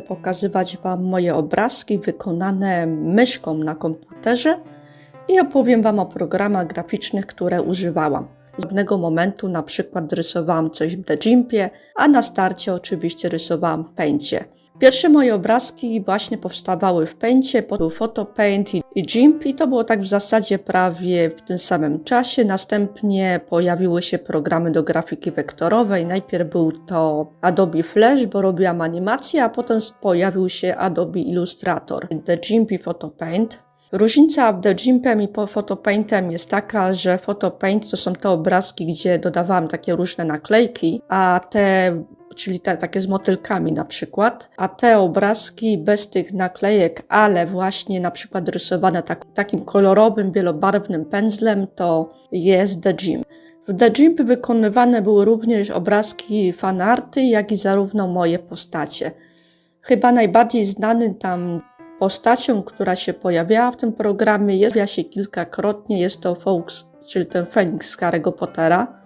pokazywać Wam moje obrazki wykonane myszką na komputerze i opowiem Wam o programach graficznych, które używałam. Z pewnego momentu na przykład rysowałam coś w Gimpie, a na starcie oczywiście rysowałam w. Pierwsze moje obrazki właśnie powstawały w Paincie, potem był Photopaint i- Gimp i to było tak w zasadzie prawie w tym samym czasie. Następnie pojawiły się programy do grafiki wektorowej. Najpierw był to Adobe Flash, bo robiłam animację, a potem pojawił się Adobe Illustrator, The Gimp i Photopaint. Różnica The Gimpem i Photopaintem jest taka, że Photopaint to są te obrazki, gdzie dodawałam takie różne naklejki, a te czyli te takie z motylkami na przykład, a te obrazki bez tych naklejek, ale właśnie na przykład rysowane tak, takim kolorowym, wielobarwnym pędzlem, to jest The Gym. W The Gimp wykonywane były również obrazki fanarty, jak i zarówno moje postacie. Chyba najbardziej znany tam postacią, która się pojawiała w tym programie, jest się kilkakrotnie, jest to Fawkes, czyli ten Feniks z Harry'ego Pottera.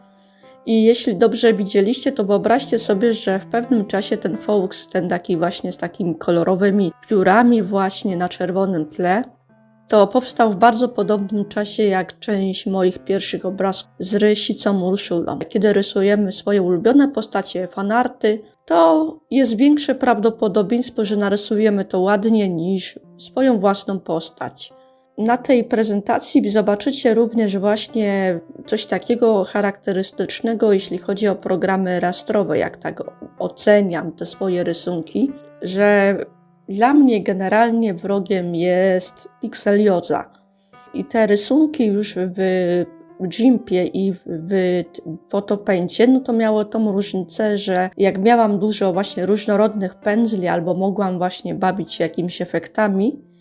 I jeśli dobrze widzieliście, to wyobraźcie sobie, że w pewnym czasie ten Fawkes, ten taki właśnie z takimi kolorowymi piórami właśnie na czerwonym tle, to powstał w bardzo podobnym czasie jak część moich pierwszych obrazków z rysicą Urszulą. Kiedy rysujemy swoje ulubione postacie fanarty, to jest większe prawdopodobieństwo, że narysujemy to ładnie niż swoją własną postać. Na tej prezentacji zobaczycie również właśnie coś takiego charakterystycznego, jeśli chodzi o programy rastrowe, jak tak oceniam te swoje rysunki, że dla mnie generalnie wrogiem jest pikselioza. I te rysunki już w Gimpie i w Photopaincie, no to miało tą różnicę, że jak miałam dużo właśnie różnorodnych pędzli albo mogłam właśnie bawić się jakimiś efektami,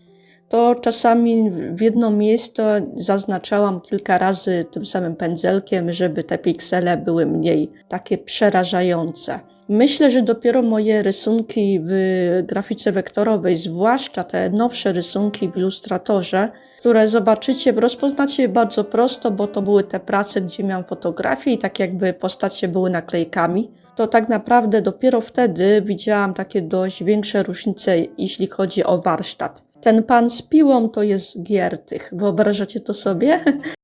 to czasami w jedno miejsce zaznaczałam kilka razy tym samym pędzelkiem, żeby te piksele były mniej takie przerażające. Myślę, że dopiero moje rysunki w grafice wektorowej, zwłaszcza te nowsze rysunki w ilustratorze, które zobaczycie, rozpoznacie bardzo prosto, bo to były te prace, gdzie miałam fotografię i tak jakby postacie były naklejkami, to tak naprawdę dopiero wtedy widziałam takie dość większe różnice, jeśli chodzi o warsztat. Ten pan z piłą to jest Giertych. Wyobrażacie to sobie?